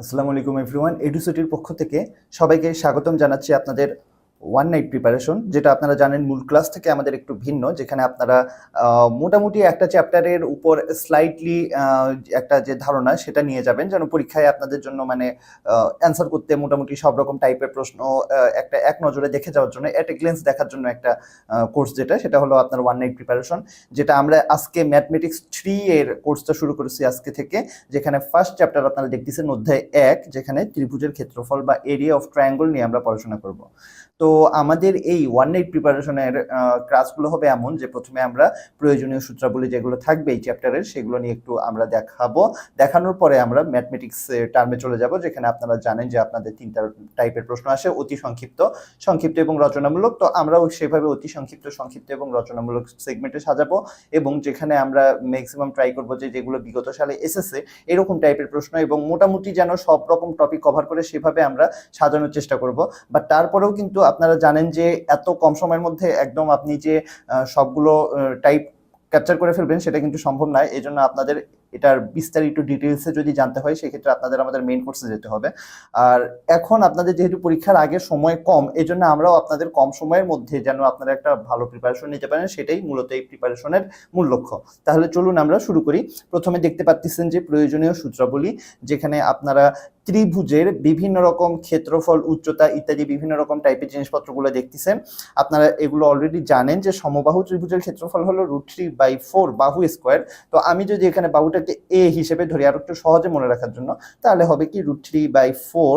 আসসালামু আলাইকুম এভরিওয়ান এডুসিটির পক্ষ থেকে সবাইকে স্বাগতম জানাচ্ছি আপনাদের ওয়ান নাইট প্রিপারেশন যেটা আপনারা জানেন মূল ক্লাস থেকে আমাদের একটু ভিন্ন, যেখানে আপনারা মোটামুটি একটা চ্যাপ্টারের উপর স্লাইটলি একটা যে ধারণা সেটা নিয়ে যাবেন, যেন পরীক্ষায় আপনাদের জন্য মানে অ্যান্সার করতে মোটামুটি সব রকম টাইপের প্রশ্ন একটা এক নজরে দেখে যাওয়ার জন্য এট এ গ্লেন্স দেখার জন্য একটা কোর্স যেটা, সেটা হলো আপনার ওয়ান নাইট প্রিপারেশন যেটা আমরা আজকে ম্যাথমেটিক্স থ্রি এর কোর্সটা শুরু করেছি আজকে থেকে, যেখানে ফার্স্ট চ্যাপ্টার আপনারা দেখতেছেন অধ্যায় এক, যেখানে ত্রিভুজের ক্ষেত্রফল বা এরিয়া অফ ট্রায়াঙ্গল নিয়ে আমরা পড়াশোনা করব। তো আমাদের এই ওয়ান নাইট প্রিপারেশনের ক্লাসগুলো হবে এমন যে প্রথমে আমরা প্রয়োজনীয় সূত্রাবলী যেগুলো থাকবে এই চ্যাপ্টারের সেগুলো নিয়ে একটু আমরা দেখাবো। দেখানোর পরে আমরা ম্যাথমেটিক্স টার্মে চলে যাব, যেখানে আপনারা জানেন যে আপনাদের তিনটা টাইপের প্রশ্ন আসে, অতি সংক্ষিপ্ত সংক্ষিপ্ত এবং রচনামূলক। তো আমরাও সেভাবে অতি সংক্ষিপ্ত সংক্ষিপ্ত এবং রচনামূলক সেগমেন্টে সাজাবো এবং যেখানে আমরা ম্যাক্সিমাম ট্রাই করব যে যেগুলো বিগত সালে এসেছে, এরকম টাইপের প্রশ্ন এবং মোটামুটি যেন সব রকম টপিক কভার করে সেভাবে আমরা সাজানোর চেষ্টা করব। বাট তারপরেও কিন্তু আপনারা জানেন যে এত কম সময়ের মধ্যে একদম আপনি যে সবগুলো টাইপ ক্যাপচার করে ফেলবেন সেটা কিন্তু সম্ভব নয়। এই জন্য আপনাদের এটার বিস্তারিত ডিটেলসে যদি জানতে হয়, সেক্ষেত্রে আপনাদের আমাদের মেইন কোর্সে যেতে হবে। আর এখন আপনাদের যেহেতু পরীক্ষার আগে সময় কম এই জন্য আমরাও আপনাদের কম সময়ের মধ্যে যেন আপনারা একটা ভালো প্রিপারেশন নিতে পারেন, সেটাই মূলত এই প্রিপারেশনের মূল লক্ষ্য। তাহলে চলুন আমরা শুরু করি। প্রথমে দেখতে পাচ্ছেন যে প্রয়োজনীয় সূত্রাবলী, যেখানে আপনারা ত্রিভুজের বিভিন্ন রকম ক্ষেত্রফল, উচ্চতা ইত্যাদি বিভিন্ন রকম টাইপের জিনিসপত্রগুলো দেখতেছেন। আপনারা এগুলো অলরেডি জানেন যে সমবাহু ত্রিভুজের ক্ষেত্রফল হলো রুট থ্রি বাই ফোর বাহু স্কোয়ার তো আমি যদি এখানে বাহুটাকে এ হিসেবে ধরি আর একটু সহজে মনে রাখার জন্য, তাহলে হবে কি root three by four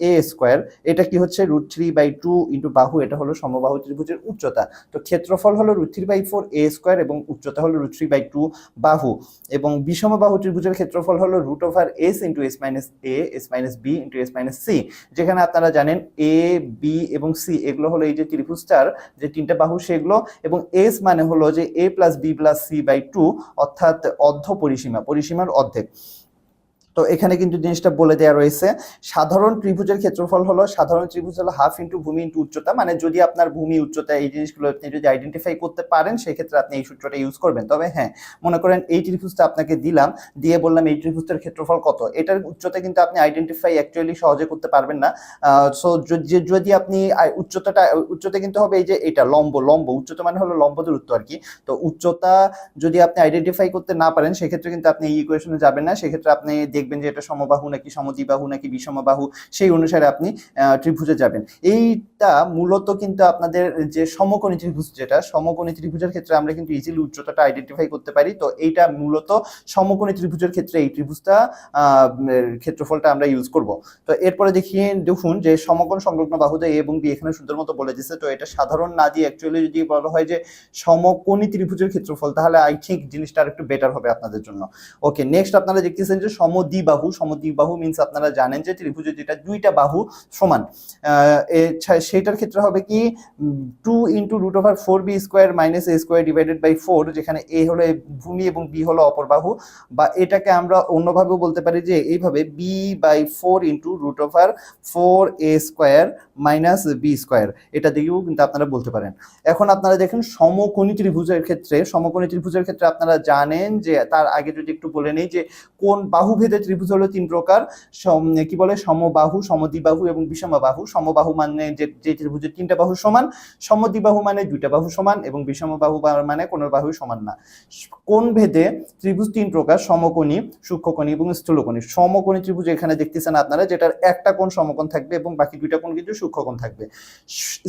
A square এটা কি হচ্ছে root three by two into বাহু, এটা হলো সমবাহু ত্রিভুজের উচ্চতা। তো ক্ষেত্রফল হলো root three by four A square এবং উচ্চতা হলো রুট থ্রি বাই টু বাহু। এবং বিষমবাহু ত্রিভুজের ক্ষেত্রফল হলো root over S into S minus A S minus B into S minus C যেখানে আপনারা জানেন এ বি এবং সি এগুলো হলো এই যে ত্রিভুজটার যে তিনটা বাহু, সেগুলো। এবং এস মানে হলো যে A plus B plus C by two অর্থাৎ অর্ধ পরিসীমা, পরিসীমার অর্ধেক। তো এখানে কিন্তু জিনিসটা বলে দেওয়া রয়েছে, সাধারণ ত্রিভুজের ক্ষেত্রফল হলো, সাধারণ ত্রিভুজ হলো হাফ ইন্টু ভূমি ইন্টু উচ্চতা মানে যদি আপনার ভূমি উচ্চতা এই জিনিসগুলো আপনি যদি আইডেন্টিফাই করতে পারেন, সেক্ষেত্রে আপনি এই সূত্রটা ইউজ করবেন। তবে হ্যাঁ মনে করেন এই ত্রিভুজটা আপনাকে দিলাম, দিয়ে বললাম এই ত্রিভুজটার ক্ষেত্রফল কত। এটার উচ্চতা কিন্তু আপনি আইডেন্টিফাই অ্যাকচুয়ালি সহজে করতে পারবেন না। সো যদি আপনি উচ্চতাটা, উচ্চতা কিন্তু হবে এই যে এটা, লম্ব লম্ব, উচ্চতা মানে হলো লম্ব দূরত্ব আর কি। তো উচ্চতা যদি আপনি আইডেন্টিফাই করতে না পারেন, সেক্ষেত্রে কিন্তু আপনি এই ইকুয়েশনে যাবেন না, সেক্ষেত্রে আপনি দেখবেন যে এটা সমবাহু নাকি সমদ্বিবাহু নাকি বিষমবাহু, সেই অনুসারে আপনি ত্রিভুজে যাবেন। এইটা মূলত কিন্তু আপনাদের যে সমকোণী ত্রিভুজ যেটা, সমকোণী ত্রিভুজের ক্ষেত্রে আমরা কিন্তু ইজিলি উচ্চতাটা আইডেন্টিফাই করতে পারি। তো এইটা মূলত সমকোণী ত্রিভুজের ক্ষেত্রে এই ত্রিভুজটা ক্ষেত্রফলটা আমরা ইউজ করব। তো এরপরে দেখিয়ে দেখুন যে সমকোণ সংলগ্ন বাহুতে এ এবং বি এখানে সুন্দর মতো বলে দিচ্ছে তো এটা সাধারণ না দিয়ে অ্যাকচুয়ালি যদি বলা হয় যে সমকোণী ত্রিভুজের ক্ষেত্রফল, তাহলে আই থিঙ্ক জিনিসটা আর একটু বেটার হবে আপনাদের জন্য। ওকে নেক্সট আপনারা দেখতেছেন যে সমদ্বিবাহু সমদ্বিবাহু মিন্স আপনারা জানেন যে ত্রিভুজের যেটা দুইটা বাহু সমান। সেটার ক্ষেত্রে হবে কি two into root over four B square minus A square divided by four যেখানে এ হলো ভূমি এবং বি হলো অপর বাহু, বা এটাকে আমরা অন্যভাবেও বলতে পারি যে এইভাবে B by four into root over four A square minus B square এটা দিয়েও কিন্তু আপনারা বলতে পারেন। এখন আপনারা দেখেন সমকোণী ত্রিভুজের ক্ষেত্রে, সমকোণী ত্রিভুজের ক্ষেত্রে আপনারা জানেন যে তার আগে যদি একটু বলে নেই যে কোন বাহুভেদে ত্রিভুজ হলো তিন প্রকার। কি বলে? সমবাহু, সমদ্বিবাহু এবং বিষমবাহু। সমবাহু মানে যে ত্রিভুজের তিনটা বাহু সমান, সমদ্বিবাহু মানে দুইটা বাহু সমান এবং বিষমবাহু মানে কোনো বাহু সমান না। কোন ভেদে ত্রিভুজ তিন প্রকার? সমকোণী, সূক্ষ্মকোণী এবং স্থূলকোণী। সমকোণী ত্রিভুজ এখানে দেখতেছেন আপনারা, যেটার একটা কোণ সমকোণ থাকবে এবং বাকি দুইটা কোণ কিন্তু সূক্ষ্মকোণ থাকবে।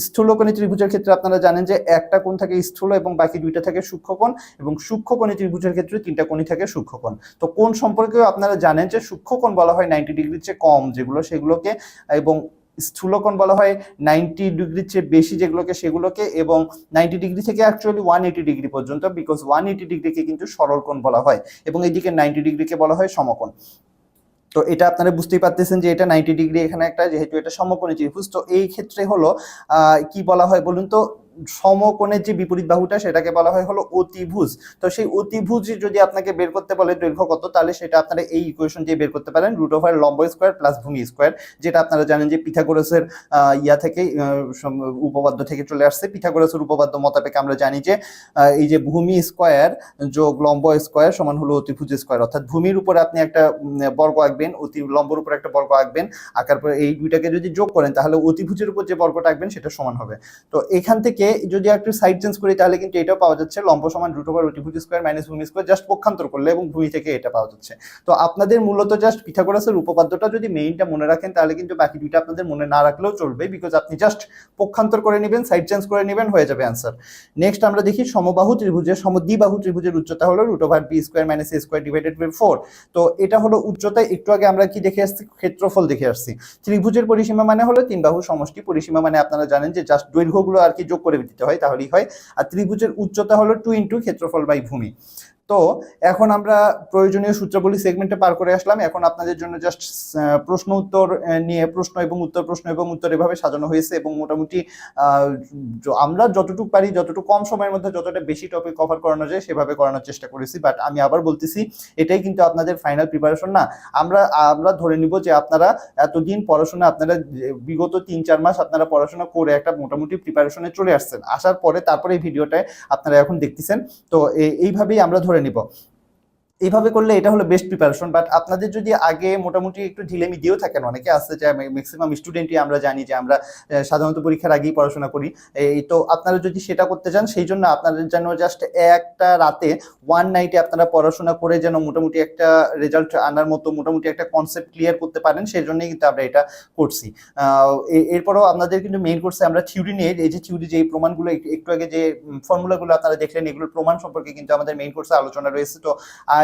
স্থূলকোণী ত্রিভুজের ক্ষেত্রে আপনারা জানেন যে একটা কোণ থাকে স্থূল এবং বাকি দুইটা থাকে সূক্ষ্মকোণ এবং সূক্ষ্মকোণী ত্রিভুজের ক্ষেত্রে তিনটা কোণই থাকে সূক্ষ্মকোণ। তো কোণ সম্পর্কেও আপনারা জানেন যে সূক্ষ্মকোণ বলা হয় নাইনটি ডিগ্রির চেয়ে কম যেগুলো, সেগুলোকে এবং স্থূলকোণ বলা হয় নাইনটি ডিগ্রির চেয়ে বেশি যেগুলোকে, সেগুলোকে এবং নাইনটি ডিগ্রি থেকে অ্যাকচুয়ালি ওয়ান এইটি ডিগ্রি পর্যন্ত বিকজ ওয়ান এইটি ডিগ্রিকে কিন্তু সরলকোণ বলা হয় এবং এইদিকে নাইনটি ডিগ্রিকে বলা হয় সমকোণ। তো এটা আপনারা বুঝতেই পারতেছেন যে এটা নাইনটি ডিগ্রি এখানে একটা, যেহেতু এটা সমকোণী ত্রিভুজ, তো এই ক্ষেত্রে হলো কি বলা হয় বলুন তো? সমকোণের যে বিপরীত বাহুটা সেটাকে বলা হয় হলো অতিভুজ। তো সেই অতিভুজ যদি আপনাকে বের করতে বলে দৈর্ঘ্য কত, তাহলে সেটা আপনারা এই ইকুয়েশন দিয়ে বের করতে পারেন রুট ওভার লম্ব স্কোয়ার প্লাস ভূমি স্কোয়ার যেটা আপনারা জানেন যে পিথাগোরাসের ইয়া থেকে উপপাদ্য থেকে চলে আসছে। পিথাগোরাসের উপপাদ্য মোতাবেক আমরা জানি যে এই যে ভূমি স্কোয়ার যোগ লম্ব স্কোয়ার সমান হলো অতিভুজ স্কোয়ার অর্থাৎ ভূমির উপরে আপনি একটা বর্গ আঁকবেন, অতি, লম্বর উপর একটা বর্গ আঁকবেন, আঁকার পরে এই দুইটাকে যদি যোগ করেন, তাহলে অতিভুজের উপর যে বর্গটা আঁকবেন, সেটা সমান হবে। তো এখান থেকে যদি একটু সাইড চেঞ্জ করি, তাহলে কিন্তু এটাও পাওয়া যাচ্ছে লম্ব সমান রুট ওভার অতিভুজ স্কোয়ার মাইনাস ভূমি স্কোয়ার জাস্ট পক্ষান্তর করলে এবং ভূমি থেকে এটা পাওয়া যাচ্ছে। তো আপনাদের মূলত জাস্ট পিথাগোরাসের উপপাদ্যটা যদি মেইনটা মনে রাখেন, তাহলে কিন্তু বাকি দুইটা আপনাদের মনে না রাখলেও চলবে বিকজ আপনি জাস্ট পক্ষান্তর করে নেবেন সাইড চেঞ্জ করে নেবেন, হয়ে যাবে অ্যান্সার নেক্সট আমরা দেখি সমবাহু ত্রিভুজের সমদ্বিবাহু ত্রিভুজের উচ্চতা হলো root over B square minus A square divided by four তো এটা হলো উচ্চতা একটু আগে আমরা কি দেখে আসছি? ক্ষেত্রফল দেখে আসছি। ত্রিভুজের পরিসীমা মানে হলো তিন বাহু সমষ্টি। পরিসীমা মানে আপনারা জানেন যে জাস্ট দৈর্ঘ্যগুলো আর কি যোগ করে দিতে হয় তাহলেই হয়। আর ত্রিভুজের উচ্চতা হলো টু ইন্টু ক্ষেত্রফল বাই ভূমি। তো এখন আমরা প্রয়োজনীয় সূত্রাবলী সেগমেন্টে পার করে আসলাম। এখন আপনাদের জন্য জাস্ট প্রশ্ন উত্তর নিয়ে প্রশ্ন এবং উত্তর, প্রশ্ন এবং উত্তর এভাবে সাজানো হয়েছে এবং মোটামুটি আমরা যতটুকু পারি, যতটুকু কম সময়ের মধ্যে যতটা বেশি টপিক কভার করানো যায় সেভাবে করানোর চেষ্টা করেছি। বাট আমি আবার বলতেছি, এটাই কিন্তু আপনাদের ফাইনাল প্রিপারেশন না। আমরা আমরা ধরে নিব যে আপনারা এতদিন পড়াশোনা, আপনারা বিগত তিন, চার মাস আপনারা পড়াশোনা করে একটা মোটামুটি প্রিপারেশনে চলে আসছেন। আসার পরে তারপরে এই ভিডিওটায় আপনারা এখন দেখতেছেন। তো এইভাবেই আমরা ধরে নিব এইভাবে করলে এটা হলো বেস্ট প্রিপারেশন বাট আপনাদের যদি আগে মোটামুটি একটু ঢিলেমি দিয়েও থাকেন, অনেকে আছে যে ম্যাক্সিমাম স্টুডেন্টই আমরা জানি যে আমরা সাধারণত পরীক্ষার আগেই পড়াশোনা করি। এই তো আপনারা যদি সেটা করতে চান, সেই জন্য আপনাদের যেন জাস্ট একটা রাতে ওয়ান নাইটে আপনারা পড়াশোনা করে যেন মোটামুটি একটা রেজাল্ট আনার মতো, মোটামুটি একটা কনসেপ্ট ক্লিয়ার করতে পারেন, সেই জন্যই কিন্তু আমরা এটা করছি। এরপরও আপনাদের কিন্তু মেইন কোর্সে আমরা থিওরি নিয়ে, এই যে থিওরি যে প্রমাণগুলো, একটু- আগে যে ফর্মুলাগুলো আপনারা দেখলেন, এগুলোর প্রমাণ সম্পর্কে কিন্তু আমাদের মেইন কোর্সে আলোচনা রয়েছে। তো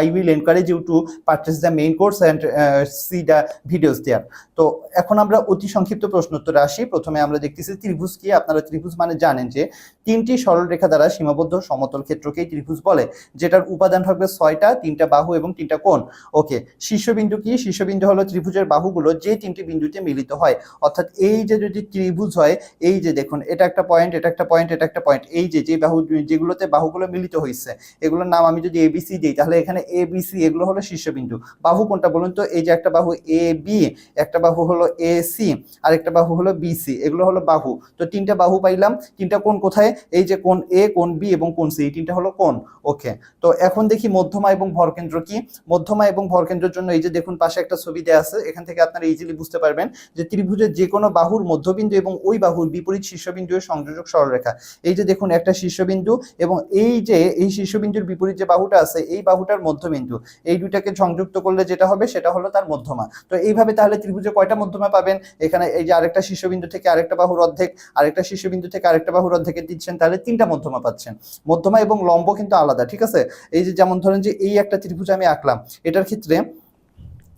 I will encourage you to purchase the main course and uh, see the videos there. তো এখন আমরা অতি সংক্ষিপ্ত প্রশ্ন উত্তরে আসি। প্রথমে আমরা দেখতেছি ত্রিভুজ কি? আপনারা ত্রিভুজ মানে জানেন যে তিনটি সরল রেখা দ্বারা সীমাবদ্ধ সমতল ক্ষেত্রকেই ত্রিভুজ বলে যেটার উপাদান থাকবে ছয়টা তিনটা বাহু এবং তিনটা কোণ। ওকে শীর্ষবিন্দু কি? শীর্ষবিন্দু হলো ত্রিভুজের বাহুগুলো যে তিনটি বিন্দুতে মিলিত হয়। অর্থাৎ এই যে যদি ত্রিভুজ হয় এই যে দেখুন এটা একটা পয়েন্ট এটা একটা পয়েন্ট এটা একটা পয়েন্ট এই যে যে বাহু যেগুলোতে বাহুগুলো মিলিত হয়েছে এগুলোর নাম আমি যদি এবিসি দিই তাহলে এখানে এ বি সি এগুলো হলো শীর্ষবিন্দু বাহু কোনটা বলুন তো? এই যে একটা বাহু এ বি একটা বাহু হলো এ সি আর একটা বাহু হলো বি সি এগুলো হলো বাহু। তো তিনটা বাহু পাইলাম। তিনটা কোণ কোথায়? এই যে কোণ এ কোণ বি এবং কোণ সি এই তিনটা হলো কোণ। ওকে তো এখন দেখি মধ্যমা এবং ভরকেন্দ্র কি? মধ্যমা এবং ভরকেন্দ্রের জন্য এই যে দেখুন, পাশে একটা ছবি দেওয়া আছে। এখান থেকে আপনারা ইজিলি বুঝতে পারবেন যে ত্রিভুজের যে কোনো বাহুর মধ্যবিন্দু এবং ওই বাহুর বিপরীত শীর্ষবিন্দু সংযোজক সরলরেখা। এই যে দেখুন, একটা শীর্ষবিন্দু এবং এই যে, এই শীর্ষবিন্দুর বিপরীত যে বাহুটা আছে, এই বাহুটার মধ্যবিন্দু। এই দুইটাকে সংযুক্ত করলে যেটা হবে, সেটা হলো তার মধ্যমা। তো এইভাবে তাহলে ত্রিভুজে কয়টা মধ্যমা পাবেন? এখানে এই যে আরেকটা শীর্ষবিন্দু থেকে আরেকটা বাহুর অর্ধেক, আরেকটা শীর্ষবিন্দু থেকে আরেকটা বাহুর অর্ধেকে দিচ্ছেন, তাহলে তিনটা মধ্যমা পাচ্ছেন। মধ্যমা এবং লম্ব কিন্তু আলাদা, ঠিক আছে? এই যে যেমন ধরেন যে এই একটা ত্রিভুজ আমি আঁকলাম, এটার ক্ষেত্রে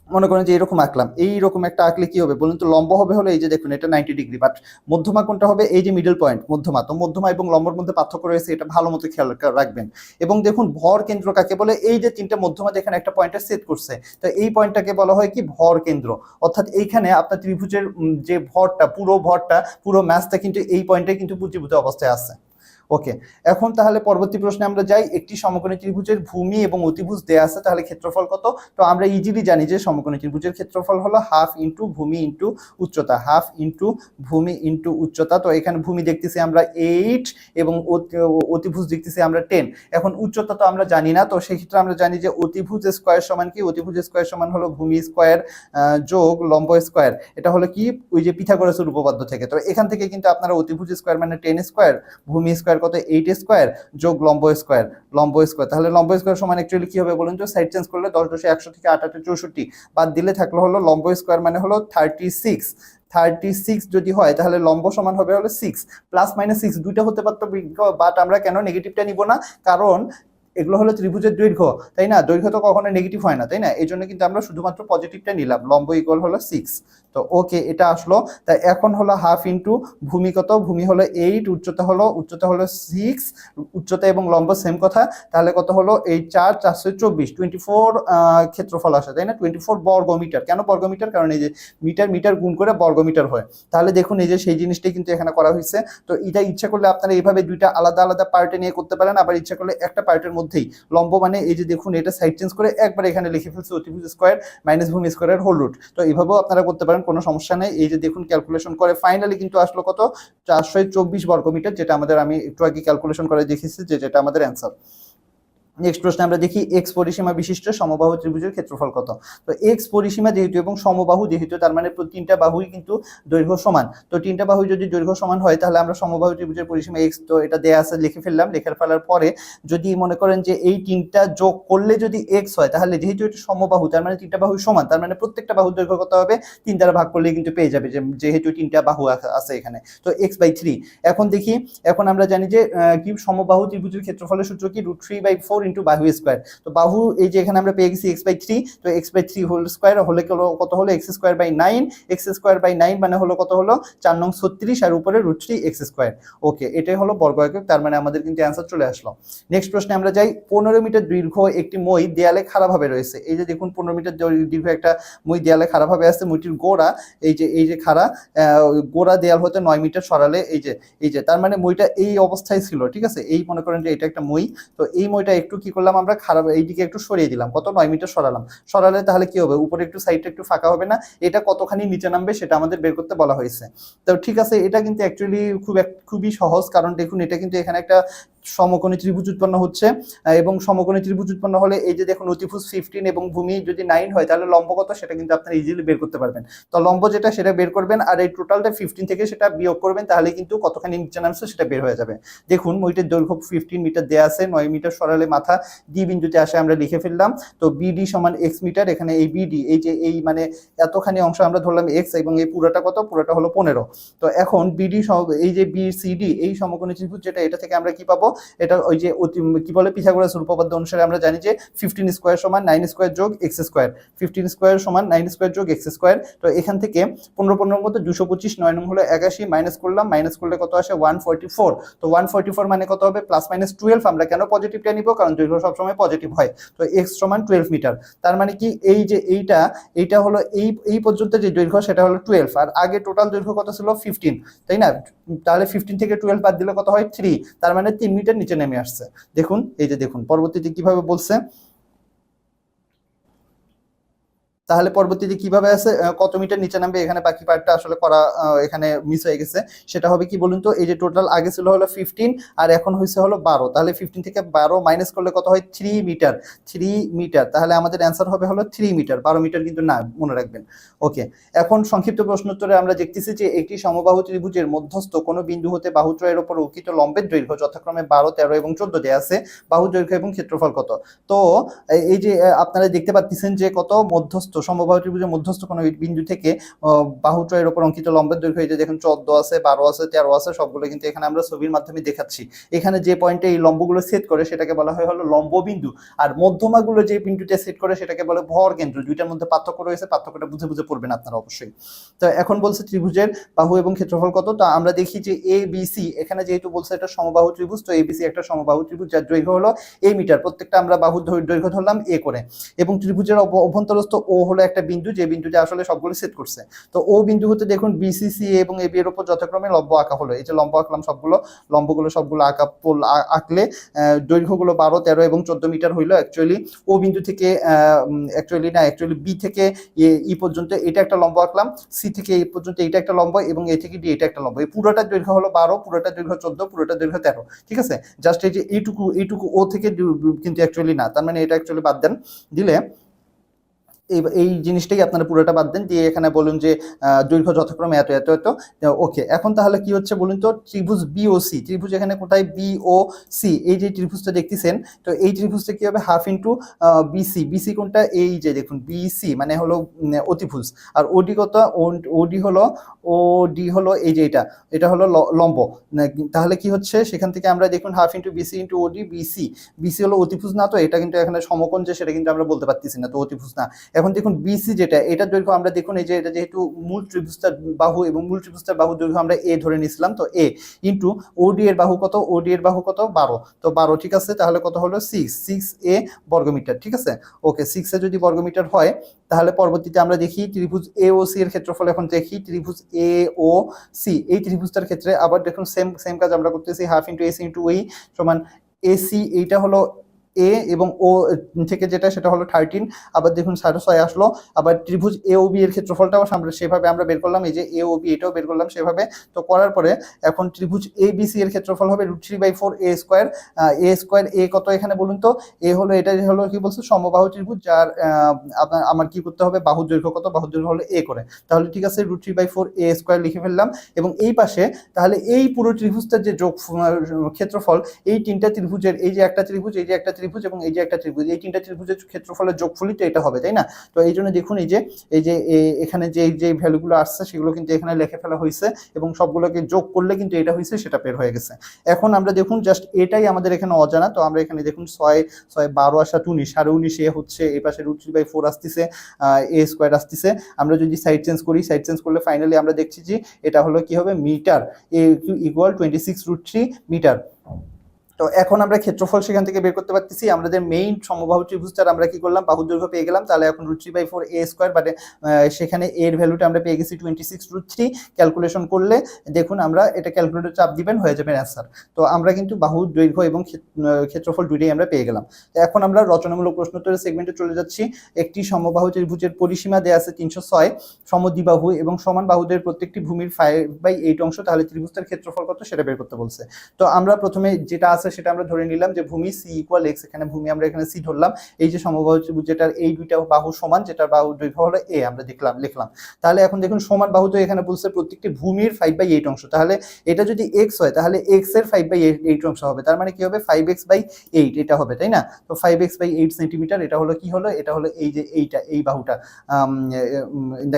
মনে করেন যে এরকম আঁকলাম এই রকম একটা আঁকলে কি হবে? বলুন তো, লম্ব হবে হলে এই যে দেখুন, এটা নাইনটি ডিগ্রি বাট মধ্যমা কোনটা হবে? এই যে মিডল পয়েন্ট মধ্যমা। তো মধ্যমা এবং লম্বর মধ্যে পার্থক্য রয়েছে, এটা ভালো মতো খেয়াল রাখবেন। এবং দেখুন, ভর কেন্দ্র কাকে বলে? এই যে তিনটা মধ্যমা যেখানে একটা পয়েন্টে সেট করছে, তো এই পয়েন্টটাকে বলা হয় কি? ভর কেন্দ্র। অর্থাৎ এইখানে আপনার ত্রিভুজের যে ভরটা, পুরো ভরটা, পুরো ম্যাচটা কিন্তু এই পয়েন্টে কিন্তু পুঁজিভূত অবস্থায় আছে। ওকে এখন তাহলে পরবর্তী প্রশ্নে আমরা যাই। একটি সমকোণী ত্রিভুজের ভূমি এবং অতিভুজ দেয়া আছে, তাহলে ক্ষেত্রফল কত? তো আমরা ইজিলি জানি যে সমকোণী ত্রিভুজের ক্ষেত্রফল হলো হাফ ইন্টু ভূমি ইন্টু উচ্চতা হাফ ইন্টু ভূমি ইন্টু উচ্চতা। তো এখানে ভূমি দেখতেছি আমরা এইট এবং অতি- অতিভুজ দেখতেছি আমরা টেন এখন উচ্চতা তো আমরা জানি না, তো সেই ক্ষেত্রে আমরা জানি যে অতিভুজ স্কোয়ার সমান কি? অতিভুজ স্কোয়ার সমান হলো ভূমি স্কোয়ার যোগ লম্ব স্কোয়ার এটা হলো কি? ওই যে পিথাগোরাসের উপপাদ্য থেকে। তো এখান থেকে কিন্তু আপনারা অতিভুজ স্কোয়ার মানে টেন স্কোয়ার ভূমি স্কোয়ার কত? এইট স্কোয়ার যোগ লম্ব স্কোয়ার লম্ব স্কোয়ার তাহলে লম্ব স্কোয়ার সমান অ্যাকচুয়ালি কি হবে বলুন তো? সাইড চেঞ্জ করলে দশ দশে একশো থেকে আট আটে চৌষট্টি। বাদ দিলে থাকল হলো লম্ব স্কোয়ার মানে হলো থার্টি সিক্স থার্টি সিক্স যদি হয়, তাহলে লম্ব সমান হবে হলো সিক্স প্লাস মাইনাস সিক্স দুইটা হতে পারতো বাট আমরা কেন নেগেটিভটা নিব না? কারণ এগুলো হলো ত্রিভুজের দৈর্ঘ্য, তাই না? দৈর্ঘ্য তো কখনো নেগেটিভ হয় না, তাই না? এই জন্য কিন্তু আমরা শুধুমাত্র পজিটিভটা নিলাম, লম্ব ইকুয়াল হলো সিক্স তো ওকে এটা আসলো। তা এখন হলো হাফ ইন্টু ভূমি কত? ভূমি হলো এইট উচ্চতা হলো উচ্চতা হলো সিক্স উচ্চতা এবং লম্ব সেম কথা। তাহলে কত হলো? এই চার, চারশো চব্বিশ টোয়েন্টি ফোর ক্ষেত্রফল আসে, তাই না? টোয়েন্টি ফোর বর্গমিটার। কেন বর্গমিটার? কারণ এই যে মিটার মিটার গুণ করে বর্গমিটার হয়। তাহলে দেখুন এই যে সেই জিনিসটাই কিন্তু এখানে করা হয়েছে। তো এটা ইচ্ছা করলে আপনারা এইভাবে দুইটা আলাদা আলাদা পার্টে নিয়ে করতে পারেন। আবার ইচ্ছা করলে একটা পার্টের মধ্যেই। লম্ব মানে এই যে দেখুন, এটা সাইড চেঞ্জ করে একবার এখানে লিখে ফেলছে অতিভুজ স্কোয়ার মাইনাস ভূমি স্কোয়ারের হোল রুট তো এভাবেও আপনারা করতে পারেন, কোনো সমস্যা নেই। এই যে দেখুন ক্যালকুলেশন করে ফাইনালি কিন্তু আসলো কত? চারশো চব্বিশ বর্গমিটার, যেটা আমাদের আমি একটু আগে ক্যালকুলেশন করে দেখেছি যে যেটা আমাদের অ্যান্সার নেক্সট প্রশ্নে আমরা দেখি এক্স পরিসীমা বিশিষ্ট সমবাহু ত্রিভুজের ক্ষেত্রফল কত? তো এক্স পরিসীমা যেহেতু এবং সমবাহু যেহেতু, তার মানে তিনটা বাহুই কিন্তু দৈর্ঘ্য সমান। তো তিনটা বাহু যদি দৈর্ঘ্য সমান হয়, তাহলে আমরা সমবাহু ত্রিভুজের পরিসীমা এক্স তো এটা দেয়া আছে, লিখে ফেললাম। লেখে ফেলার পরে যদি মনে করেন যে এই তিনটা যোগ করলে যদি এক্স হয়, তাহলে যেহেতু এটা সমবাহু, তার মানে তিনটা বাহু সমান, তার মানে প্রত্যেকটা বাহুর দৈর্ঘ্য কত হবে? তিন দ্বারা ভাগ করলে কিন্তু পেয়ে যাবে যেহেতু তিনটা বাহু আছে এখানে। তো এক্স বাই থ্রি এখন দেখি, এখন আমরা জানি যে কি সমবাহু ত্রিভুজের ক্ষেত্রফলের সূত্র কি? Root three by four into বাহু স্কোয়ার তো বাহু এই যে এখানে আমরা পেয়ে গেছি এক্স বাই থ্রি তো X by three whole square হলে, কত হলো? X square by nine X square by nine মানে হলো কত হলো? চার নং ছত্রিশ আর উপরে root three X square okay এটাই হলো বর্গ একক তার মানে আমাদের কিন্তু অ্যান্সার চলে আসলো। নেক্সট প্রশ্নে আমরা যাই, পনেরো মিটার দীর্ঘ একটি মই দেয়ালে খারাপভাবে রয়েছে। এই যে দেখুন, পনেরো মিটার দীর্ঘ একটা মই দেয়ালে খারাপভাবে আছে, মইটির গোড়া, এই যে এই যে খাড়া গোড়া দেয়াল হতে নয় মিটার সরালে এই যে এই যে, তার মানে মইটা এই অবস্থায় ছিল, ঠিক আছে? এই মনে করেন যে এটা একটা মই, তো এই মইটা একটু কি করলাম, আমরা খারাপ এইদিকে একটু সরিয়ে দিলাম। কত? নয় মিটার সরালাম। সরালে তাহলে কি হবে? উপরে একটু সাইডটা একটু ফাঁকা হবে না? এটা কতখানি নিচে নামবে সেটা আমাদের বের করতে বলা হয়েছে। তো ঠিক আছে, এটা কিন্তু অ্যাকচুয়ালি খুব খুবই সহজ। কারণ দেখুন, এটা কিন্তু এখানে একটা সমকোণী ত্রিভুজ উৎপন্ন হচ্ছে এবং সমকোণী ত্রিভুজ উৎপন্ন হলে এই যে দেখুন অতিভুজ ফিফটিন এবং ভূমি যদি নাইন হয়, তাহলে লম্ব কত? সেটা কিন্তু আপনারা ইজিলি বের করতে পারবেন। তো লম্ব যেটা, সেটা বের করবেন আর এই টোটালটা ফিফটিন থেকে সেটা বিয়োগ করবেন, তাহলে কিন্তু কতখানি নিচে নামছে সেটা বের হয়ে যাবে। দেখুন, মইটার দৈর্ঘ্য ফিফটিন মিটার দেওয়া আছে, নয় মিটার সরালে মাথা ডি বিন্দুতে আসে আমরা লিখে ফেললাম। তো বিডি সমান এক্স মিটার এখানে এই বিডি এই যে এই মানে এতখানি অংশ আমরা ধরলাম এক্স এবং এই পুরোটা কত? পুরোটা হলো পনেরো। তো এখন বিডি এই যে বি সিডি এই সমকোণী ত্রিভুজ যেটা, এটা থেকে আমরা কি পাবো? এটা ওই যে কি বলে পিথাগোরাস উপপাদ্য অনুসারে আমরা জানি যে ফিফটিন স্কোয়ার সমান নাইন স্কোয়ার যোগ এক্স স্কোয়ার ফিফটিন স্কোয়ার সমান নাইন স্কোয়ার যোগ এক্স স্কোয়ার তো এখান থেকে পনেরো পনেরো মধ্যে দুশো পঁচিশ, নয় নং হলো একাশি মাইনাস করলাম মাইনাস করলে কত আসে? ওয়ান ফোরটি ফোর তো ওয়ান ফোরটি ফোর মানে কত হবে? প্লাস মাইনাস টুয়েলভ আমরা কেন পজিটিভটা নিব? কারণ দৈর্ঘ্য সবসময় পজিটিভ হয়। তো এক্স সমান টুয়েলভ মিটার তার মানে কি এই যে এইটা এইটা হলো এই এই পর্যন্ত যে দৈর্ঘ্য, সেটা হলো টুয়েলভ আর আগে টোটাল দৈর্ঘ্য কত ছিল? ফিফটিন তাই না? তাহলে ফিফটিন থেকে টুয়েলভ বাদ দিলে কত হয়? থ্রি তার মানে তিন মিটার নিচে নেমে আসছে। দেখুন এই যে দেখুন পরবর্তীতে কীভাবে বলছে? তাহলে পরবর্তীতে কীভাবে আছে? কত মিটার নিচে নামবে? এখানে বাকি পার্টটা আসলে করা এখানে মিস হয়ে গেছে। সেটা হবে কি বলুন তো? এই যে টোটাল আগে ছিল হলো ফিফটিন আর এখন হয়েছে হলো বারো। তাহলে ফিফটিন থেকে বারো মাইনাস করলে কত হয়? থ্রি মিটার থ্রি মিটার তাহলে আমাদের অ্যান্সার হবে হলো থ্রি মিটার বারো মিটার কিন্তু না, মনে রাখবেন। ওকে এখন সংক্ষিপ্ত প্রশ্নোত্তরে আমরা দেখতেছি যে একটি সমবাহু ত্রিভুজের মধ্যস্থ কোনো বিন্দু হতে বাহুত্রয়ের ওপর উকিত লম্বের দৈর্ঘ্য যথাক্রমে বারো, তেরো এবং চোদ্দ দেওয়া আছে। বাহু দৈর্ঘ্য এবং ক্ষেত্রফল কত? তো এই যে আপনারা দেখতে পাচ্ছেন যে কত মধ্যস্থ সমবাহু ত্রিভুজের মধ্যস্থ কোনো বিন্দু থেকে বাহুত্রয়ের ওপর অঙ্কিত লম্বের দৈর্ঘ্য এই যে দেখুন চোদ্দ আছে, বারো আছে, তেরো আছে, সবগুলো কিন্তু এখানে আমরা ছবির মাধ্যমে দেখাচ্ছি। এখানে যে পয়েন্টে এই লম্বগুলো সেট করে সেটাকে বলা হয় হলো লম্ব বিন্দু আর মধ্যমাগুলো যে বিন্দুতে সেট করে সেটাকে বলে ভর কেন্দ্র। দুইটার মধ্যে পার্থক্য রয়েছে, পার্থক্যটা বুঝে বুঝে পড়বেন আপনারা অবশ্যই। তো এখন বলছে ত্রিভুজের বাহু এবং ক্ষেত্রফল কত? তো আমরা দেখি যে এ বি সি এখানে যেহেতু বলছে এটা সমবাহু ত্রিভুজ, তো এ বি সি একটা সমবাহু ত্রিভুজ, যার দৈর্ঘ্য হলো এ মিটার প্রত্যেকটা আমরা বাহুর দৈর্ঘ্য ধরলাম এ করে। এবং ত্রিভুজের অভ- অভ্যন্তরস্থ ও হলো একটা বিন্দু, যে বিন্দুতে আসলে সবগুলো সেট করছে। তো ও বিন্দু হতে দেখুন বিসিসি এবং এবি এর উপর যথাক্রমে লম্ব আঁকা হলো। এই যে লম্ব আঁকলাম সবগুলো, লম্বগুলো সবগুলো আঁকা পোল আঁকলে দৈর্ঘ্যগুলো বারো, তেরো এবং চোদ্দ মিটার হইল অ্যাকচুয়ালি ও বিন্দু থেকে অ্যাকচুয়ালি না অ্যাকচুয়ালি বি থেকে ই পর্যন্ত এটা একটা লম্ব আঁকলাম সি থেকে এই পর্যন্ত এটা একটা লম্ব এবং এ থেকে ডি এটা একটা লম্ব। এই পুরোটার দৈর্ঘ্য হলো বারো পুরোটার দৈর্ঘ্য চোদ্দ পুরোটার দৈর্ঘ্য তেরো, ঠিক আছে? জাস্ট এই যে এইটুকু এইটুকু ও থেকে কিন্তু অ্যাকচুয়ালি না, তার মানে এটা অ্যাকচুয়ালি বাদ দেন। দিলে এই এই জিনিসটাই আপনারা পুরোটা বাদ দেন, দিয়ে এখানে বলুন যে দৈর্ঘ্য যথাক্রমে এত এত এত ওকে এখন তাহলে কি হচ্ছে বলুন তো, ত্রিভুজ বি ও সি ত্রিভুজ এখানে কোথায়? বি ও সি এই যে ত্রিভুজটা দেখতেছেন, তো এই ত্রিভুজটা কি হবে? হাফ ইন্টু বিসি বিসি কোনটা? এই যে দেখুন বিসি মানে হলো অতিভুজ। আর ওডি কত? ওডি হলো ওডি হলো এই যে এটা এটা হলো লম্ব। তাহলে কি হচ্ছে? সেখান থেকে আমরা দেখুন half into B C into O D B C B C হলো অতিভুজ না, তো এটা কিন্তু এখানে সমকোণ যে, সেটা কিন্তু আমরা বলতে পারতেছি না, তো অতিভুজ না। এখন দেখুন বিসি যেটা, এটা দৈর্ঘ্য আমরা দেখুন এই যে এটা যেহেতু মূল ত্রিভুজটার বাহু এবং মূল ত্রিভুজটার বাহু দৈর্ঘ্য আমরা এ ধরে নিয়েছিলাম, তো এ ইন্টু ওডি এর বাহু কত? ওডি এর বাহু কত? বারো। তো বারো, ঠিক আছে? তাহলে কত হলো? সিক্স সিক্স এ বর্গমিটার, ঠিক আছে? ওকে সিক্স এ যদি বর্গমিটার হয়, তাহলে পরবর্তীতে আমরা দেখি ত্রিভুজ এ ও সি এর ক্ষেত্রফল এখন দেখি, ত্রিভুজ এ ও সি এই ত্রিভুজটার ক্ষেত্রে আবার দেখুন সেম সেম কাজ আমরা করতেছি হাফ ইন্টু এসি ইন্টু ওই সমান এসি এইটা হলো এ এবং ও থেকে যেটা, সেটা হলো থার্টিন আবার দেখুন সাড়ে ছয় আসলো, আবার ত্রিভুজ এ ও বি এর ক্ষেত্রফলটাও আমরা সেভাবে আমরা বের করলাম, এই যে এ ও বি এটাও বের করলাম সেভাবে। তো করার পরে এখন ত্রিভুজ এ বি সি এর ক্ষেত্রফল হবে root three by four A square A square A কত এখানে বলুন তো? এ হলো এটা হলো কি বলছে? সমবাহু ত্রিভুজ, যার আপনার, আমার কি করতে হবে? বাহুর দৈর্ঘ্য কত? বাহুর দৈর্ঘ্য হলো এ করে। তাহলে ঠিক আছে root three by four A square লিখে ফেললাম। এবং এই পাশে তাহলে এই পুরো ত্রিভুজটার যে যোগ ক্ষেত্রফল, এই তিনটা ত্রিভুজের, এই যে একটা ত্রিভুজ, এই যে একটা ত্রিভুজ এবং এই যে একটা ত্রিভুজ, এই তিনটা ত্রিভুজের ক্ষেত্রফলের যোগফলই তো এটা হবে, তাই না? তো এই জন্য দেখুন এই যে এই যে এখানে যে যে ভ্যালুগুলো আসছে সেগুলো কিন্তু এখানে লিখে ফেলা হয়েছে এবং সবগুলোকে যোগ করলে কিন্তু এটা হয়েছে, সেটা বের হয়ে গেছে। এখন আমরা দেখুন জাস্ট এটাই আমাদের এখানে অজানা, তো আমরা এখানে দেখুন ছয় ছয় বারো আসা উনিশ সাড়ে উনিশ এ হচ্ছে, এই পাশে রুট থ্রি বাই ফোর আসতেছে এ স্কোয়ার আসতেছে। আমরা যদি সাইড চেঞ্জ করি সাইড চেঞ্জ করলে ফাইনালি আমরা দেখছি যে এটা হলো কি হবে? Metre A equal twenty six root three metre তো এখন আমরা ক্ষেত্রফল সেখান থেকে বের করতে পারতেছি। আমাদের মেইন সমবাহু ত্রিভুজটার আমরা কি করলাম? বাহুর দৈর্ঘ্য পেয়ে গেলাম। তাহলে এখন root three by four A square but সেখানে এর ভ্যালুটা আমরা পেয়ে গেছি twenty six root three calculation করলে দেখুন আমরা এটা ক্যালকুলেটর চাপ দিবেন, হয়ে যাবে অ্যান্সার তো আমরা কিন্তু বাহু দৈর্ঘ্য এবং ক্ষেত- ক্ষেত্রফল দুইটাই আমরা পেয়ে গেলাম। তো এখন আমরা রচনামূলক প্রশ্নোত্তরের সেগমেন্টে চলে যাচ্ছি। একটি সমবাহু ত্রিভুজের পরিসীমা দেওয়া আছে তিনশো ছয়। সমদ্বিবাহু এবং সমান বাহুদের প্রত্যেকটি ভূমির ফাইভ বাই এইট অংশ, তাহলে ত্রিভুজটার ক্ষেত্রফল কত সেটা বের করতে বলছে। তো আমরা প্রথমে যেটা আছে সেটা আমরা ধরে নিলাম যে ভূমি সি ইকুয়াল এক্স এখানে ভূমি আমরা এখানে সি ধরলাম। এই যে সমবাহু যেটার এই দুইটা বাহু সমান, যেটার বাহু দৈর্ঘ্য হলো এ আমরা দেখলাম, লিখলাম। তাহলে এখন দেখুন সমান বাহু তো এখানে বলছে প্রত্যেকটি ভূমির ফাইভ বাই এইট অংশ। তাহলে এটা যদি এক্স হয়, তাহলে এক্সের ফাইভ বাই এইট অংশ হবে। তার মানে কি হবে? ফাইভ এক্স বাই এইট এটা হবে, তাই না? তো five x by eight centimetre এটা হলো কি হলো? এটা হলো এই যে এইটা, এই বাহুটা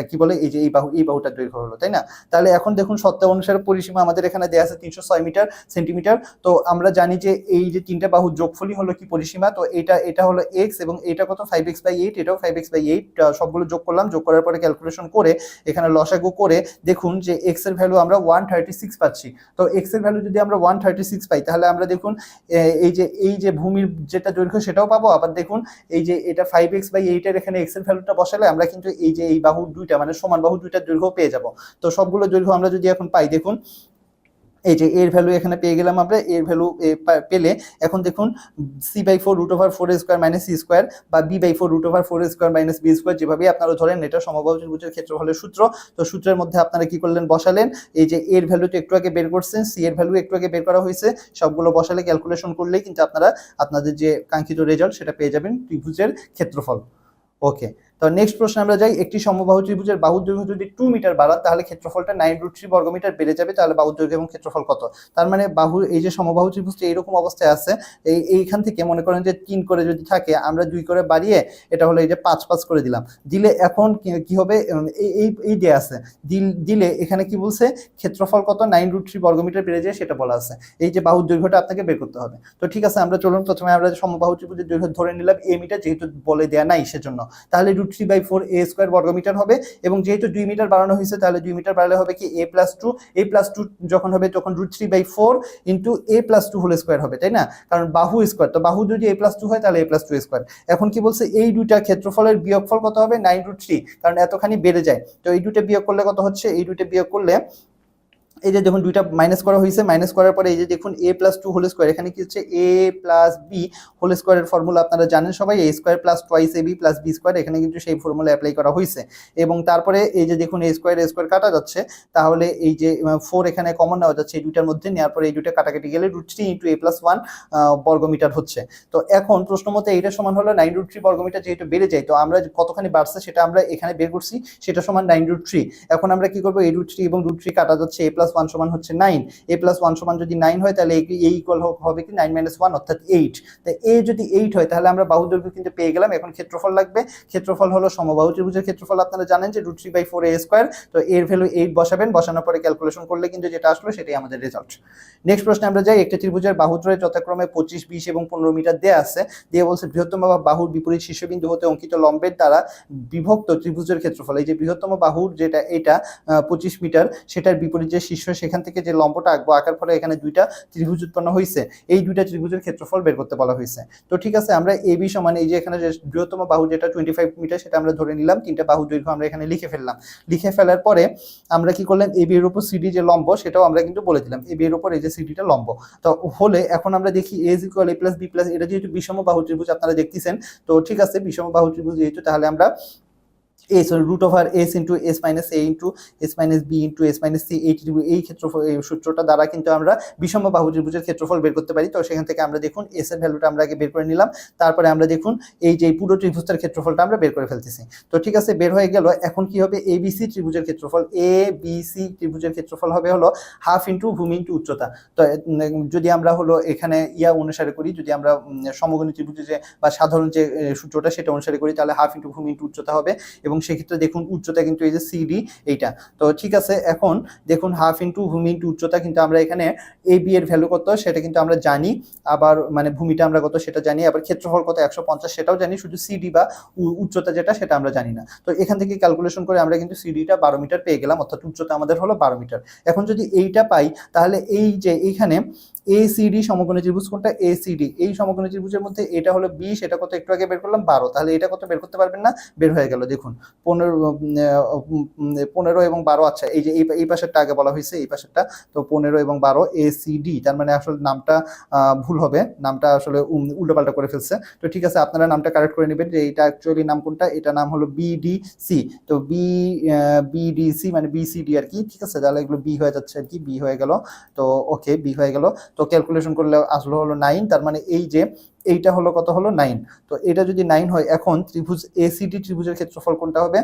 কি বলে? এই যে এই বাহু, এই বাহুটার দৈর্ঘ্য হলো, তাই না? তাহলে এখন দেখুন সত্য অনুসারে পরিসীমা আমাদের এখানে দেওয়া আছে তিনশো ছয় মিটার সেন্টিমিটার। তো আমরা জানি যে এই যে তিনটা বাহুর যোগফলই হলো কি পরিসীমা, তো এটা এটা হলো এক্স এবং এটা কত? ফাইভ এক্স বাই এইট এটাও ফাইভ এক্স বাই এইট সবগুলো যোগ করলাম, যোগ করার পরে ক্যালকুলেশন করে এখানে লসাগু করে দেখুন যে এক্সের ভ্যালু আমরা ওয়ান থার্টি সিক্স পাচ্ছি। তো এক্সের ভ্যালু যদি আমরা ওয়ান থার্টি সিক্স পাই, তাহলে আমরা দেখুন এই যে এই যে ভূমির যেটা দৈর্ঘ্য সেটাও পাবো। আবার দেখুন, এই যে এটা ফাইভ এক্স বাই এইটের এখানে এক্সের ভ্যালুটা বসালে আমরা কিন্তু এই যে এই বাহু দুইটা মানে সমান বাহু দুইটার দৈর্ঘ্য পেয়ে যাব। তো সবগুলো দৈর্ঘ্য আমরা যদি এখন পাই, দেখুন এই যে এর ভ্যালু এখানে পেয়ে গেলাম আমরা, এর ভ্যালু পেলে এখন দেখুন c by four root over four square minus c square বা b by four root over four square minus b square যেভাবে আপনারা ধরেন, এটা সমবাহু ত্রিভুজের ক্ষেত্রফলের সূত্র। তো সূত্রের মধ্যে আপনারা কি করলেন, বসালেন। এই যে এর ভ্যালুটা একটু আগে বের করছেন সি এর ভ্যালু একটু আগে বের করা হয়েছে। সবগুলো বসালে ক্যালকুলেশন করলেই কিন্তু আপনারা আপনাদের যে কাঙ্ক্ষিত রেজাল্ট সেটা পেয়ে যাবেন ত্রিভুজের ক্ষেত্রফল। ওকে তো নেক্সট প্রশ্নে আমরা যাই, একটি সমবাহু ত্রিভুজের বাহু দৈর্ঘ্য যদি টু মিটার বাড়ান, তাহলে ক্ষেত্রফলটা নাইন রুট থ্রি বর্গমিটার বেড়ে যাবে, তাহলে বাহু দৈর্ঘ্য এবং ক্ষেত্রফল কত? তার মানে বাহু, এই যে সমবাহু ত্রিভুজটা এইরকম অবস্থায় আছে, এই, এইখান থেকে মনে করেন যে তিন করে যদি থাকে, আমরা দুই করে বাড়িয়ে এটা হলো এই যে পাঁচ পাঁচ করে দিলাম। দিলে এখন কি- হবে? এই এই যে আছে। দিল- দিলে এখানে কি বলছে? ক্ষেত্রফল কত? নাইন রুট থ্রি বর্গমিটার বেড়ে যায় সেটা বলা আছে। এই যে বাহুর দৈর্ঘ্যটা আপনাকে বের করতে হবে। তো ঠিক আছে, আমরা চলুন, প্রথমে আমরা সমবাহু ত্রিভুজের দৈর্ঘ্য ধরে নিলাম এ মিটার যেহেতু বলে দেয়া নাই সেজন্য। তাহলে root three by four a square বর্গমিটার হবে এবং যেহেতু দুই মিটার বাড়ানো হয়েছে, তাহলে দুই মিটার বাড়ালে হবে কি a plus two a plus two যখন হবে তখন root three by four into a plus two whole square হবে, তাই না? কারণ বাহু স্কোয়ার তো বাহু যদি এ প্লাস টু হয়, তাহলে এ প্লাস টু স্কোয়ার এখন কি বলছে? এই দুইটা ক্ষেত্রফলের বিয়োগফল কত হবে? নাইন রুট থ্রি কারণ এতখানি বেড়ে যায়। তো এই দুটো বিয়োগ করলে কত হচ্ছে? এই দুটো বিয়োগ করলে এই যে দেখুন দুইটা মাইনাস করা হয়েছে মাইনাস করার পরে এই যে দেখুন a plus two whole square এখানে কি হচ্ছে? এ প্লাস বি হোল স্কোয়ারের ফর্মুলা আপনারা জানেন সবাই a square plus twice a b plus b square এখানে কিন্তু সেই ফর্মুলা অ্যাপ্লাই করা হয়েছে। এবং তারপরে এই যে দেখুন এ স্কোয়ার এ স্কোয়ার কাটা যাচ্ছে, তাহলে এই যে ফোর এখানে কমন নেওয়া যাচ্ছে এই দুইটার মধ্যে, নেওয়ার পরে এই দুইটা কাটাকাটি গেলে root three into a plus one বর্গমিটার হচ্ছে। তো এখন প্রশ্ন মতে এইটা সমান হলো নাইন রুট থ্রি বর্গমিটার যেহেতু বেড়ে যায়, তো আমরা কতখানি বাড়ছে সেটা আমরা এখানে বের করছি সেটা সমান নাইন রুট থ্রি এখন আমরা কি করব? এই রুট থ্রি এবং রুট থ্রি কাটা যাচ্ছে এ প্লাস ওয়ান সমান হচ্ছে নাইন এ প্লাস ওয়ান সমান যদি নাইন হয়, তাহলে এ ইকুয়াল হবে কি নাইন মাইনাস ওয়ান অর্থাৎ এইট তা এ যদি এইট হয়, তাহলে আমরা বাহু দৈর্ঘ্য কিন্তু পেয়ে গেলাম। এখন ক্ষেত্রফল লাগবে। ক্ষেত্রফল হলো সমবাহু ত্রিভুজের ক্ষেত্রফল, আপনারা জানেন যে root three by four a square তো এর ভ্যালু এইট বসাবেন। বসানোর পরে ক্যালকুলেশন করলে কিন্তু যেটা আসলো, সেটাই আমাদের রেজাল্ট নেক্সট প্রশ্নে আমরা যাই। একটি ত্রিভুজের বাহুত্রয় যথাক্রমে পঁচিশ, বিশ এবং পনেরো মিটার দেওয়া আছে। দিয়ে বলছে বৃহত্তম বা বাহুর বিপরীত শীর্ষবিন্দু হতে অঙ্কিত লম্বের দ্বারা বিভক্ত ত্রিভুজের ক্ষেত্রফল। এই যে বৃহত্তম বাহুর যেটা, এটা পঁচিশ মিটার, সেটার বিপরীত যে শীর্ষ সেখান থেকে যে লম্বটা আঁকবো, আঁকার ফলে এখানে দুইটা ত্রিভুজ উৎপন্ন হয়েছে এই দুইটা ত্রিভুজের ক্ষেত্রফল বের করতে বলা হয়েছে তো ঠিক আছে, আমরা এ, বি সমান এই যে এখানে যে বৃহত্তম বাহু যেটা টোয়েন্টি ফাইভ মিটার সেটা আমরা ধরে নিলাম। তিনটা বাহু দৈর্ঘ্য আমরা এখানে লিখে ফেললাম। লিখে ফেলার পরে আমরা কি করলাম? এ, বি এর উপর সিডি যে লম্ব, সেটাও আমরা কিন্তু বলে দিলাম। বি এর উপর এই যে সিডিটা লম্ব। তো হলে এখন আমরা দেখি a equal a plus b plus এটা যেহেতু বিষম বাহু ত্রিভুজ আপনারা দেখতেছেন, তো ঠিক আছে, বিষম বাহু ত্রিভুজ যেহেতু, তাহলে আমরা a sorry root over s into s minus a into s minus b into s minus c এই ত্রিভুজ এই ক্ষেত্রফল, এই সূত্রটা দ্বারা কিন্তু আমরা বিষম বাহু ত্রিভুজের ক্ষেত্রফল বের করতে পারি। তো সেখান থেকে আমরা দেখুন এস এর ভ্যালুটা আমরা আগে বের করে নিলাম। তারপরে আমরা দেখুন এই যে পুরো ত্রিভুজটার ক্ষেত্রফলটা আমরা বের করে ফেলতেছি। তো ঠিক আছে, বের হয়ে গেল। এখন কি হবে? এ বি সি ত্রিভুজের ক্ষেত্রফল। এ বি সি ত্রিভুজের ক্ষেত্রফল হবে হলো হাফ ইন্টু ভূমি ইন্টু উচ্চতা। তো যদি আমরা হলো এখানে ইয়া অনুসারে করি, যদি আমরা সমগণী ত্রিভুজে যে বা সাধারণ যে সূত্রটা সেটা অনুসারে করি, তাহলে হাফ ইন্টু ভূমি ইন্টু উচ্চতা হবে। এবং সেক্ষেত্রে দেখুন উচ্চতা কিন্তু এই যে সিডি এইটা। তো ঠিক আছে, এখন দেখুন হাফ ইন্টু ভূমি ইন্টু উচ্চতা কিন্তু আমরা এখানে এ বি এর ভ্যালু কত সেটা কিন্তু আমরা জানি। আবার মানে ভূমিটা আমরা কত সেটা জানি, আবার ক্ষেত্রফল কত একশো পঞ্চাশ সেটাও জানি, শুধু সিডি বা উচ্চতা যেটা সেটা আমরা জানি না। তো এখান থেকে ক্যালকুলেশন করে আমরা কিন্তু সিডিটা বারো মিটার পেয়ে গেলাম, অর্থাৎ উচ্চতা আমাদের হলো বারো মিটার এখন যদি এইটা পাই, তাহলে এই যে এইখানে এসিডি সমকোণী ত্রিভুজ কোনটা? এসিডি এই সমকোণী ত্রিভুজের মধ্যে এটা হলো বিশ, এটা কত? একটু আগে বের করলাম বারো। তাহলে এটা কত বের করতে পারবেন না? বের হয়ে গেল, দেখুন। পনেরো পনেরো এবং বারো আচ্ছা এই যে এই পাশেরটা আগে বলা হয়েছে, এই পাশেরটা। তো পনেরো এবং বারো এসিডি তার মানে আসলে নামটা ভুল হবে। নামটা আসলে উল্টোপাল্টা করে ফেলছে। তো ঠিক আছে, আপনারা নামটা কারেক্ট করে নেবেন যে এটা অ্যাকচুয়ালি নাম কোনটা? এটা নাম হলো বিডিসি তো বি বিডিসি মানে বিসিডি আর কি। ঠিক আছে, তাহলে এগুলো বি হয়ে যাচ্ছে আর কি বি হয়ে গেল। তো ওকে বি হয়ে গেল। তো ক্যালকুলেশন করলে আসলো হলো নাইন তার মানে এই যে এইটা হলো কত হলো নাইন তো এটা যদি নাইন হয়, এখন ত্রিভুজ এসিডি ত্রিভুজের ক্ষেত্রফল কোনটা হবে?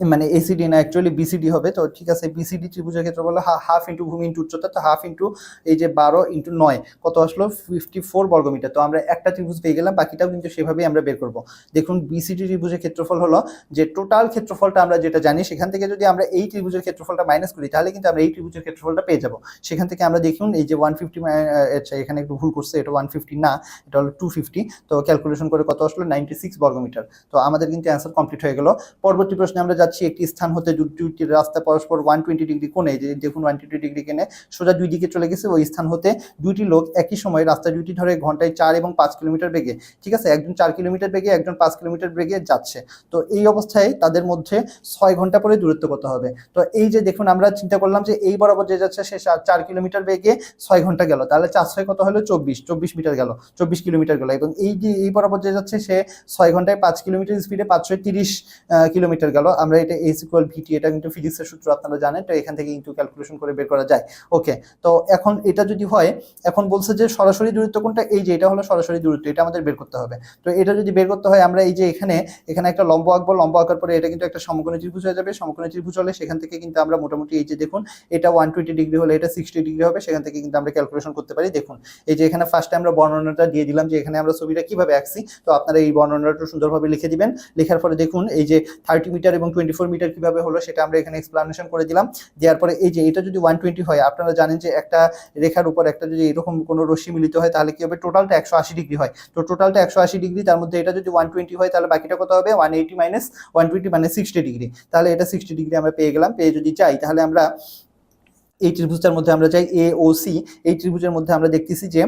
মানে এসিডি না অ্যাকচুয়ালি বিসিডি হবে, তো ঠিক আছে বিসিডি ত্রিভুজের ক্ষেত্রে বলল হাফ ইন্টু ভূমি ইন্টু উচ্চতা, তো হাফ ইন্টু এই যে বারো ইন্টু নয়, কত আসলো? ফিফটি ফোর বর্গমিটার, তো আমরা একটা ত্রিভুজ পেয়ে গেলাম, বাকিটাও কিন্তু সেভাবেই আমরা বের করব। দেখুন বিসিডি ত্রিভুজের ক্ষেত্রফল হলো যে টোটাল ক্ষেত্রফলটা আমরা যেটা জানি, সেখান থেকে যদি আমরা এই ত্রিভুজের ক্ষেত্রফলটা মাইনাস করি, তাহলে কিন্তু আমরা এই ত্রিভুজের ক্ষেত্রফলটা পেয়ে যাব। সেখান থেকে আমরা দেখুন, এই যে ওয়ান ফিফটি আচ্ছা এখানে একটু ভুল করছে, এটা ওয়ান ফিফটি না, এটা হলো টু ফিফটি তো ক্যালকুলেশন করে কত আসলো? নাইনটি সিক্স বর্গমিটার, তো আমাদের কিন্তু অ্যান্সার কমপ্লিট হয়ে গেল। পরবর্তী প্রশ্নে আমরা যাচ্ছি, একটি স্থান হতে দুটি রাস্তা পরস্পর ওয়ান টোয়েন্টি ডিগ্রি কোণে, যে দেখুন ওয়ান টোয়েন্টি ডিগ্রি কেনে, সোজা দুই দিকে চলে গেছে, ওই স্থান হতে দুইটি লোক একই সময় রাস্তা দুইটি ধরে ঘন্টায় চার এবং পাঁচ কিলোমিটার বেগে, ঠিক আছে? একজন চার কিলোমিটার বেগে, একজন পাঁচ কিলোমিটার বেগে যাচ্ছে। তো এই অবস্থায় তাদের মধ্যে ছয় ঘণ্টা পরে দূরত্ব কত হবে? তো এই যে দেখুন, আমরা চিন্তা করলাম যে এই বরাবর যে যাচ্ছে, সে চার কিলোমিটার বেগে ছয় ঘণ্টা গেল। তাহলে চার ছয় কত হলো? চব্বিশ। চব্বিশ মিটার গেল। চব্বিশ কিলোমিটার গেল। এবং এই যে, এই বরাবর যে যাচ্ছে, সে ছয় ঘন্টায় পাঁচ কিলোমিটার স্পিডে পাঁচশো তিরিশ কিলোমিটার গেল। আমরা এটা এস ইকুয়াল ভিটি এটা কিন্তু ফিজিক্সের সূত্র আপনারা জানেন, তো এখান থেকে কিন্তু ক্যালকুলেশন করে বের করা যায়। ওকে তো এখন এটা যদি হয়, এখন বলছে যে সরাসরি দূরত্ব কোনটা? এই যে এটা হলো সরাসরি দূরত্ব, এটা আমাদের বের করতে হবে। তো এটা যদি বের করতে হয়, আমরা এই যে এখানে এখানে একটা লম্ব আঁকবো, লম্ব আঁকার পরে এটা কিন্তু একটা সমকোণী ত্রিভুজ হয়ে যাবে। সমকোণী ত্রিভুজ হলে সেখান থেকে কিন্তু আমরা মোটামুটি এই যে দেখুন, এটা ওয়ান টোয়েন্টি ডিগ্রি হলে এটা সিক্সটি ডিগ্রি হবে, সেখান থেকে কিন্তু আমরা ক্যালকুলেশন করতে পারি। দেখুন, এই যে এখানে ফার্স্টে আমরা বর্ণনাটা দিয়ে দিলাম যে এখানে আমরা ছবিটা কীভাবে আঁকছি। তো আপনারা এই বর্ণনাটা সুন্দরভাবে লিখে দিবেন। লেখার পরে দেখুন, এই যে থার্টি মিটার এবং টোয়েন্টি ফোর মিটার কীভাবে হলো সেটা আমরা এখানে এক্সপ্লানেশন করে দিলাম। দেওয়ার পরে এই যে এটা যদি ওয়ান টোয়েন্টি হয়, আপনারা জানেন যে একটা রেখার উপর একটা যদি এরকম কোনো রশ্মি মিলিত হয়, তাহলে কি হবে? টোটালটা একশো আশি ডিগ্রি হয়। তো টোটালটা একশো আশি ডিগ্রি তার মধ্যে এটা যদি ওয়ান টোয়েন্টি হয়, তাহলে বাকিটা কত হবে? One eighty minus one twenty মানে সিক্সটি ডিগ্রি তাহলে এটা সিক্সটি ডিগ্রি আমরা পেয়ে গেলাম। পেয়ে যদি চাই, তাহলে আমরা এই ত্রিভুজটার মধ্যে আমরা যাই এ ও সি এই ত্রিভুজের মধ্যে আমরা দেখতেছি যে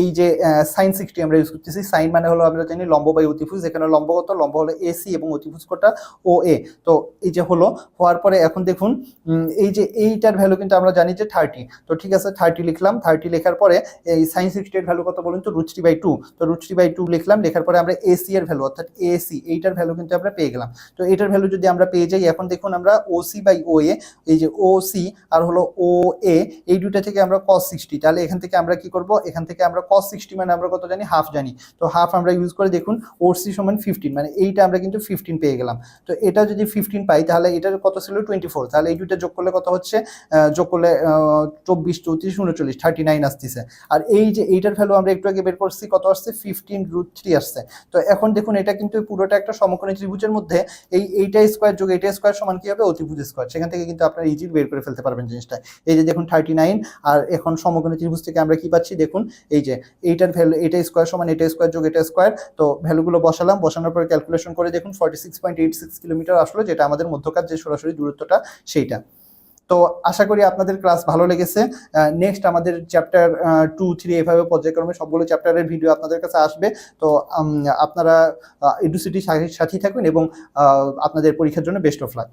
এই যে সাইন সিক্সটি আমরা ইউজ করতেছি। সাইন মানে হলো আমরা জানি লম্ব বাই অতিভুজ। এখানে লম্ব কত? লম্ব হলো এ সি এবং অতিভুজ কটা? ও এ তো এই যে হলো, হওয়ার পরে এখন দেখুন এই যে এইটার ভ্যালু কিন্তু আমরা জানি যে থার্টি তো ঠিক আছে থার্টি লিখলাম। থার্টি লেখার পরে এই সাইন সিক্সটির ভ্যালু কত বলুন তো? রুট থ্রি বাই টু তো রুট থ্রি বাই টু লিখলাম। লেখার পরে আমরা এসি এর ভ্যালু অর্থাৎ এসি এইটার ভ্যালু কিন্তু আমরা পেয়ে গেলাম। তো এটার ভ্যালু যদি আমরা পেয়ে যাই, এখন দেখুন আমরা ওসি বাই ও এ এই যে ও সি আর হলো ও এ এই দুইটা থেকে আমরা কস সিক্সটি তাহলে এখান থেকে আমরা কি করব? এখান থেকে আমরা কস সিক্সটি মানে আমরা কত জানি? হাফ জানি। তো হাফ আমরা ইউজ করে দেখুন ওর সি সমান ফিফটিন মানে এইটা আমরা কিন্তু ফিফটিন পেয়ে গেলাম। তো এটা যদি ফিফটিন পাই, তাহলে এটার কত ছিল? টোয়েন্টি ফোর তাহলে এই দুইটা যোগ করলে কত হচ্ছে? যোগ করলে চব্বিশ, চৌত্রিশ, উনচল্লিশ থার্টি নাইন আসতেছে। আর এই যে এইটার ভ্যালু আমরা একটু আগে বের করছি, কত আসছে? ফিফটিন রুট থ্রি আসছে। তো এখন দেখুন, এটা কিন্তু পুরোটা একটা সমকোণী ত্রিভুজের মধ্যে এই এইটা স্কোয়ার যোগ এইটা স্কোয়ার সমান কি হবে? অতিভুজ স্কোয়ার সেখান থেকে কিন্তু আপনারা ইজি বের করে ফেলতে পারবেন জিনিসটা। এই যে দেখুন থার্টি নাইন আর এখন সমকোণী ত্রিভুজ থেকে আমরা কি পাচ্ছি? দেখুন, এই যে এইটার ভ্যালু এটা স্কোয়ার সমান, এটা স্কোয়ার যোগ এটা স্কোয়ার তো ভ্যালুগুলো বসালাম, বসানোর পরে ক্যালকুলেশন করে দেখুন forty six point eight six kilometre আসলো, যেটা আমাদের মধ্যকার যে সরাসরি দূরত্বটা, সেইটা। তো আশা করি আপনাদের ক্লাস ভালো লেগেছে। নেক্সট আমাদের চ্যাপ্টার টু থ্রি এভাবে পর্যায়ক্রমে সবগুলো চ্যাপ্টারের ভিডিও আপনাদের কাছে আসবে। তো আপনারা এডুসিটির সাথেই থাকুন এবং আপনাদের পরীক্ষার জন্য বেস্ট অফ লাক